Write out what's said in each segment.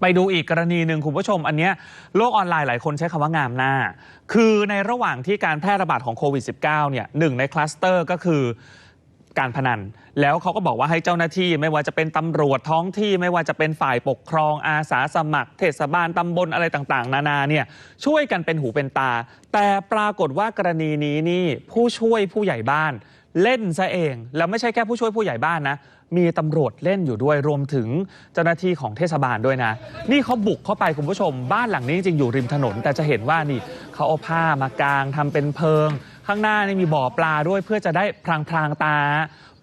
ไปดูอีกกรณีหนึ่งคุณผู้ชม อันเนี้ยโลกออนไลน์หลายคนใช้คำว่างามหน้า คือในระหว่างที่การแพร่ระบาดของโควิด -19 เนี่ยหนึ่งในคลัสเตอร์ก็คือการพนัน แล้วเขาก็บอกว่าให้เจ้าหน้าที่ ไม่ว่าจะเป็นตำรวจท้องที่ไม่ว่าจะเป็นฝ่ายปกครองอาสาสมัคร เทศบาลตำบลอะไรต่างๆ นานาเนี่ยช่วยกันเป็นหูเป็นตา แต่ปรากฏว่ากรณีนี้นี่ผู้ช่วยผู้ใหญ่บ้าน เล่นซะเอง แล้วไม่ใช่แค่ผู้ช่วยผู้ใหญ่บ้านนะ มีตำรวจเล่นอยู่ด้วยรวมถึงเจ้าหน้าที่ของเทศบาลด้วยนะ นี่เขาบุกเข้าไปคุณผู้ชม บ้านหลังนี้จริงๆอยู่ริมถนน แต่จะเห็นว่านี่เขาเอาผ้ามากางทำเป็นเพิง ข้างหน้านี่มีบ่อปลาด้วยเพื่อจะได้พรางๆตา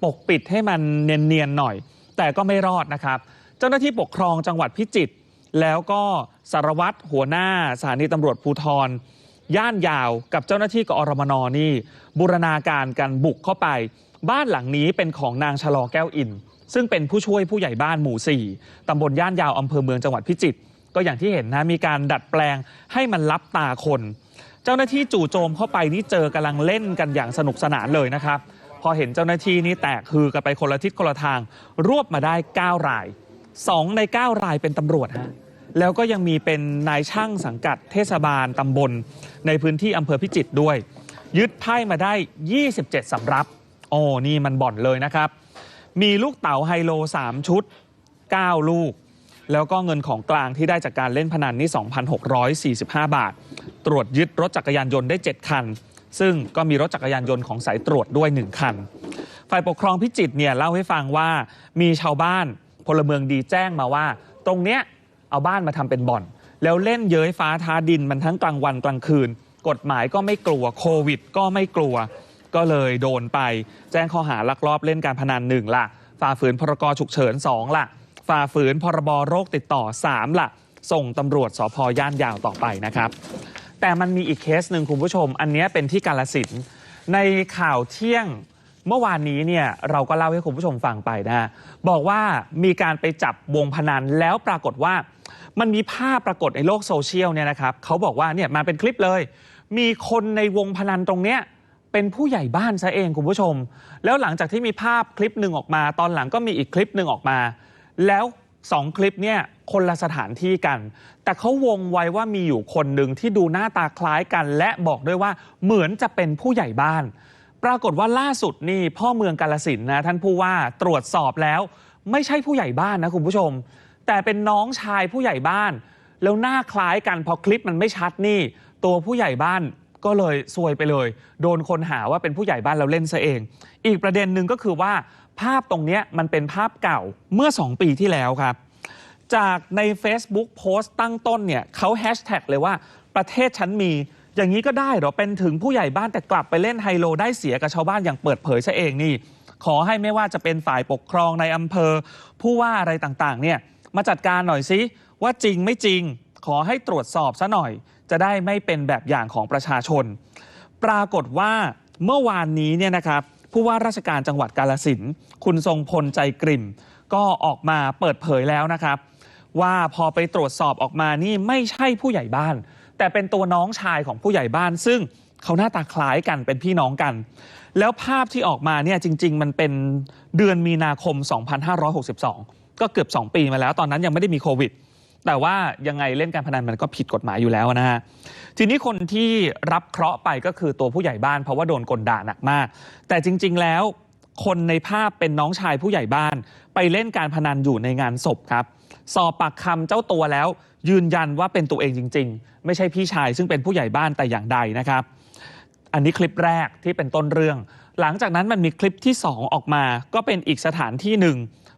ปกปิดให้มันเนียนๆหน่อย แต่ก็ไม่รอดนะครับ เจ้าหน้าที่ปกครองจังหวัดพิจิตรแล้วก็สารวัตรหัวหน้าสถานีตำรวจภูธรย่านยาวกับเจ้าหน้าที่กอรมนนี่บูรณาการกันบุกเข้าไป บ้านหลังนี้เป็นของนางชะลอแก้วอิน ซึ่งเป็นผู้ช่วยผู้ใหญ่บ้านหมู่ 4 ตำบลย่านยาวอำเภอเมืองจังหวัดพิจิตร ก็อย่างที่เห็นนะมีการดัดแปลงให้มันลับตาคน เจ้าหน้าที่จู่โจมเข้าไปนี่เจอกำลังเล่นกันอย่างสนุกสนานเลยนะครับ พอเห็นเจ้าหน้าที่นี่แตกคือกันไปคนละทิศคนละทาง รวบมาได้ 9 ราย 2 ใน 9 รายเป็นตำรวจฮะแล้วก็ยังมีเป็นนายช่างสังกัดเทศบาลตำบล ในพื้นที่อำเภอพิจิตรด้วย ยึดไพ่มาได้ 27สำรับ อ้นี่มันบ่อนเลยนะครับ มีลูกเต๋าไฮโล 3 ชุด 9 ลูก แล้วก็เงินของกลางที่ได้จากการเล่นพนันนี่ 2,645 บาท ตรวจยึดรถจักรยานยนต์ได้ 7 คัน ซึ่งก็มีรถจักรยานยนต์ของสายตรวจด้วย 1 คัน ฝ่ายปกครองพิจิตรเนี่ยเล่าให้ฟังว่ามีชาวบ้านพลเมืองดีแจ้งมาว่า ตรงเนี้ยเอาบ้านมาทำเป็นบ่อน แล้วเล่นเย้ยฟ้าท้าดินมันทั้งกลางวันกลางคืน กฎหมายก็ไม่กลัวโควิด ก็ไม่กลัว ก็เลยโดนไป แจ้งข้อหาลักลอบเล่นการพนันหนึ่งล่ะ ฝ่าฝืนพรกฉุกเฉินสองล่ะ ฝ่าฝืนพรบโรคติดต่อ3ล่ะ ส่งตำรวจสพย่านยาวต่อไปนะครับ แต่มันมีอีกเคสหนึ่งคุณผู้ชม อันนี้เป็นที่กาลสินในข่าวเที่ยงเมื่อวานนี้เนี่ยเราก็เล่าให้คุณผู้ชมฟังไปนะฮะบอกว่ามีการไปจับวงพนันแล้วปรากฏว่า มันมีภาพปรากฏในโลกโซเชียลเนี่ยนะครับเขาบอกว่าเนี่ยมาเป็นคลิปเลย มีคนในวงพนันตรงเนี้ย เป็นผู้ใหญ่บ้านซะเองคุณผู้ชม แล้วหลังจากที่มีภาพคลิปหนึ่งออกมา ตอนหลังก็มีอีกคลิปหนึ่งออกมา แล้วสองคลิปเนี่ยคนละสถานที่กัน แต่เขาวงไว้ว่ามีอยู่คนหนึ่งที่ดูหน้าตาคล้ายกัน และบอกด้วยว่าเหมือนจะเป็นผู้ใหญ่บ้าน ปรากฏว่าล่าสุดนี่พ่อเมืองกาลสินนะท่านผู้ว่าตรวจสอบแล้ว ไม่ใช่ผู้ใหญ่บ้านนะคุณผู้ชม แต่เป็นน้องชายผู้ใหญ่บ้าน แล้วหน้าคล้ายกันพอคลิปมันไม่ชัดนี่ ตัวผู้ใหญ่บ้าน ก็เลยซวยไปเลย โดนคนหาว่าเป็นผู้ใหญ่บ้านแล้วเล่นซะเอง อีกประเด็นหนึ่งก็คือว่าภาพตรงนี้มันเป็นภาพเก่าเมื่อ 2 ปีที่แล้วครับ จากใน Facebook โพสต์ตั้งต้นเนี่ยเขาแฮชแท็กเลยว่าประเทศฉันมีอย่างนี้ก็ได้เหรอเป็นถึงผู้ใหญ่บ้านแต่กลับไปเล่นไฮโลได้เสียกับชาวบ้านอย่างเปิดเผยซะเองนี่ ขอให้ไม่ว่าจะเป็นฝ่ายปกครองในอำเภอ ผู้ว่าอะไรต่างๆเนี่ยมาจัดการหน่อยสิว่าจริงไม่จริง ขอให้ตรวจสอบซะหน่อย จะได้ไม่เป็นแบบอย่างของประชาชน ปรากฏว่าเมื่อวานนี้เนี่ยนะครับผู้ว่าราชการจังหวัดกาลสินคุณทรงพลใจกริ่มก็ออกมาเปิดเผยแล้วนะครับ ว่าพอไปตรวจสอบออกมานี่ไม่ใช่ผู้ใหญ่บ้าน แต่เป็นตัวน้องชายของผู้ใหญ่บ้าน ซึ่งเขาหน้าตาคล้ายกันเป็นพี่น้องกัน แล้วภาพที่ออกมาเนี่ยจริง ๆ มันเป็นเดือนมีนาคม 2562 ก็เกือบ 2 ปีมาแล้ว ตอนนั้นยังไม่ได้มีโควิด แต่ว่ายังไงเล่นการพนันมันก็ผิดกฎหมายอยู่แล้วนะฮะ ทีนี้คนที่รับเคราะห์ไปก็คือตัวผู้ใหญ่บ้านเพราะว่าโดนกลด่าหนักมาก แต่จริง ๆ แล้ว คนในภาพเป็นน้องชายผู้ใหญ่บ้าน ไปเล่นการพนันอยู่ในงานศพครับ สอบปากคำเจ้าตัวแล้ว ยืนยันว่าเป็นตัวเองจริง ๆ ไม่ใช่พี่ชายซึ่งเป็นผู้ใหญ่บ้านแต่อย่างใดนะครับ อันนี้คลิปแรกที่เป็นต้นเรื่อง หลังจากนั้นมันมีคลิปที่ 2 ออกมา ก็เป็นอีกสถานที่หนึ่ง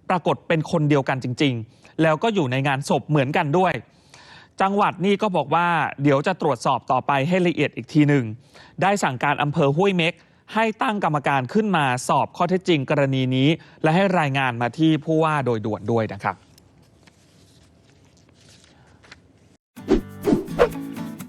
ปรากฏเป็นคนเดียวกันจริง ๆ แล้วก็อยู่ในงานศพเหมือนกันด้วย จังหวัดนี่ก็บอกว่าเดี๋ยวจะตรวจสอบต่อไปให้ละเอียดอีกทีหนึ่ง ได้สั่งการอำเภอห้วยเม็กให้ตั้งกรรมการขึ้นมาสอบข้อเท็จจริงกรณีนี้ และให้รายงานมาที่ผู้ว่าโดยด่วนด้วยนะครับ